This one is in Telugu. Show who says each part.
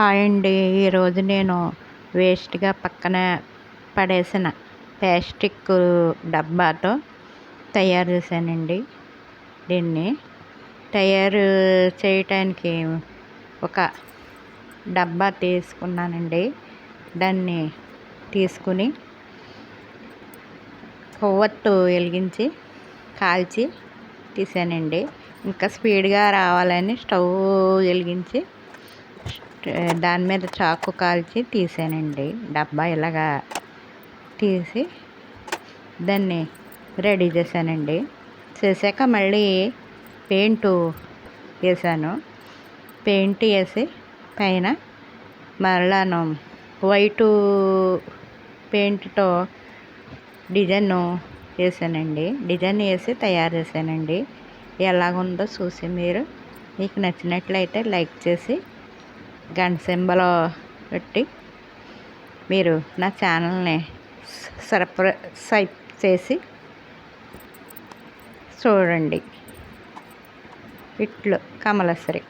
Speaker 1: హాయ్ అండి ఈరోజు నేను వేస్ట్గా పక్కన పడేసిన ప్లాస్టిక్ డబ్బాతో తయారు చేశానండి. దీన్ని తయారు చేయటానికి ఒక డబ్బా తీసుకున్నానండి. దాన్ని తీసుకుని కొవ్వొత్తు వెలిగించి కాల్చి తీసానండి. ఇంకా స్పీడ్గా రావాలని స్టవ్ వెలిగించి దాని మీద చాకు కాల్చి తీసానండి. డబ్బా ఇలాగా తీసి దాన్ని రెడీ చేశానండి. చేశాక మళ్ళీ పెయింట్ వేసాను పెయింట్ వేసి పైన మరలాను. వైటు పెయింట్తో డిజైన్ వేసానండి డిజైన్ వేసి తయారు చేశానండి. ఎలాగుందో చూసి మీరు. మీకు నచ్చినట్లయితే లైక్ చేసి గంట సింబల్ పెట్టి మీరు నా ఛానల్ని సబ్స్క్రైబ్ చేసి చూడండి. ఇట్లు కమలశ్రీ.